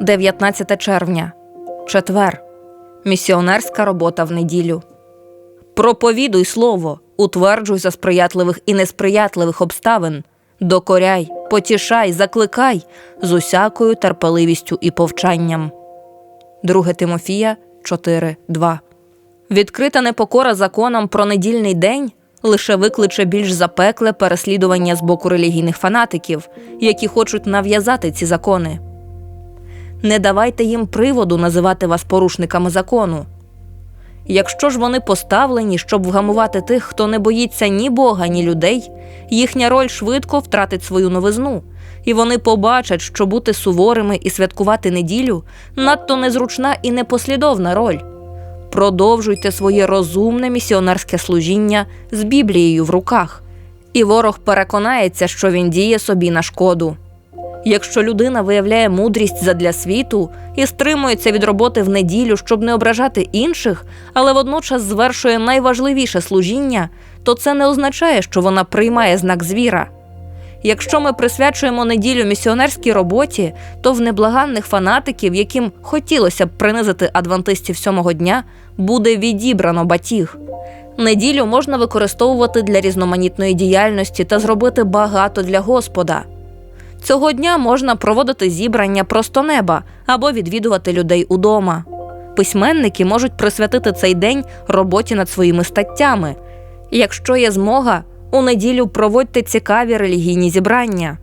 19 червня, четвер. Місіонерська робота в неділю. Проповідуй слово, утверджуй за сприятливих і несприятливих обставин, докоряй, потішай, закликай з усякою терпеливістю і повчанням. 2 Тимофія 4.2 Відкрита непокора законам про недільний день лише викличе більш запекле переслідування з боку релігійних фанатиків, які хочуть нав'язати ці закони. Не давайте їм приводу називати вас порушниками закону. Якщо ж вони поставлені, щоб вгамувати тих, хто не боїться ні Бога, ні людей, їхня роль швидко втратить свою новизну, і вони побачать, що бути суворими і святкувати неділю надто незручна і непослідовна роль. Продовжуйте своє розумне місіонерське служіння з Біблією в руках, і ворог переконається, що він діє собі на шкоду. Якщо людина виявляє мудрість задля світу і стримується від роботи в неділю, щоб не ображати інших, але водночас звершує найважливіше служіння, то це не означає, що вона приймає знак звіра. Якщо ми присвячуємо неділю місіонерській роботі, то в неблаганних фанатиків, яким хотілося б принизити адвентистів сьомого дня, буде відібрано батіг. Неділю можна використовувати для різноманітної діяльності та зробити багато для Господа. Цього дня можна проводити зібрання просто неба або відвідувати людей удома. Письменники можуть присвятити цей день роботі над своїми статтями. Якщо є змога, у неділю проводьте цікаві релігійні зібрання,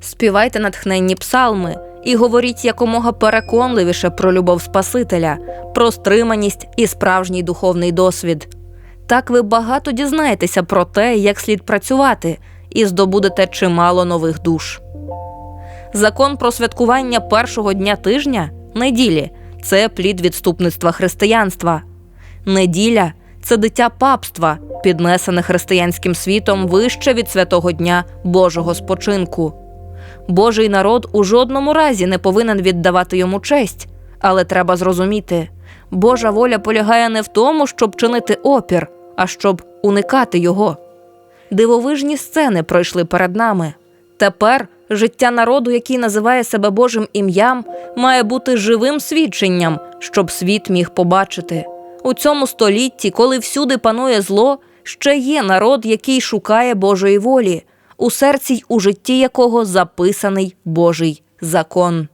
співайте натхненні псалми і говоріть якомога переконливіше про любов Спасителя, про стриманість і справжній духовний досвід. Так ви багато дізнаєтеся про те, як слід працювати, і здобудете чимало нових душ. Закон про святкування першого дня тижня неділі це плід відступництва християнства. Неділя це дитя папства, піднесене християнським світом вище від святого дня Божого спочинку. Божий народ у жодному разі не повинен віддавати йому честь, але треба зрозуміти, Божа воля полягає не в тому, щоб чинити опір, а щоб уникати його. Дивовижні сцени пройшли перед нами. Тепер життя народу, який називає себе Божим ім'ям, має бути живим свідченням, щоб світ міг побачити. У цьому столітті, коли всюди панує зло, ще є народ, який шукає Божої волі, у серці й у житті якого записаний Божий закон.